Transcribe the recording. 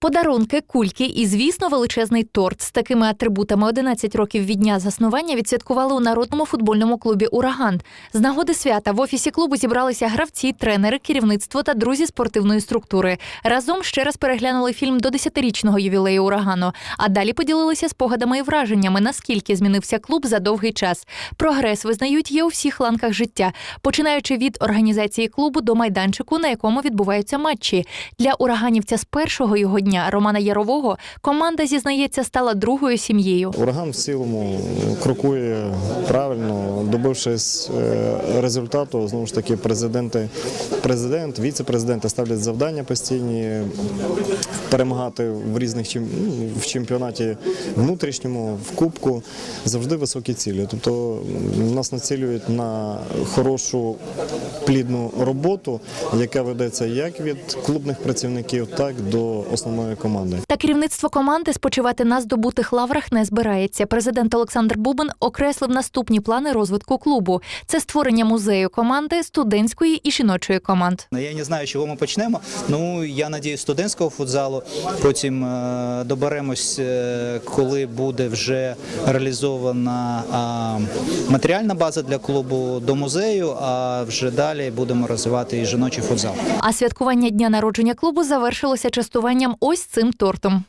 Подарунки, кульки і, звісно, величезний торт з такими атрибутами 11 років від дня заснування відсвяткували у народному футбольному клубі Ураган. З нагоди свята в офісі клубу зібралися гравці, тренери, керівництво та друзі спортивної структури. Разом ще раз переглянули фільм до 10-річного ювілею урагану. А далі поділилися спогадами і враженнями, наскільки змінився клуб за довгий час. Прогрес визнають є у всіх ланках життя, починаючи від організації клубу до майданчику, на якому відбуваються матчі. Для ураганівця з першого його дня Романа Ярового команда зізнається стала другою сім'єю. Ураган в цілому крокує правильно, добившись е, результату. Знову ж таки, президенти, президент, віце-президенти ставлять завдання постійні перемагати в різних ну, в чемпіонаті внутрішньому, в кубку. Завжди високі цілі. Тобто нас націлюють на хорошу плідну роботу, яка ведеться як від клубних працівників, так до основної команди. Керівництво команди спочивати на здобутих лаврах не збирається. Президент Олександр Бубен окреслив наступні плани розвитку клубу: це створення музею команди, студентської і жіночої команд. Ну, Я не знаю, чого ми почнемо. Ну я надію, студентського футзалу. Потім е, доберемось, е, коли буде вже реалізована матеріальна база для клубу до музею. А вже далі будемо розвивати і жіночий футзал. А святкування дня народження клубу завершилося частуванням ось цим тортом. текстом.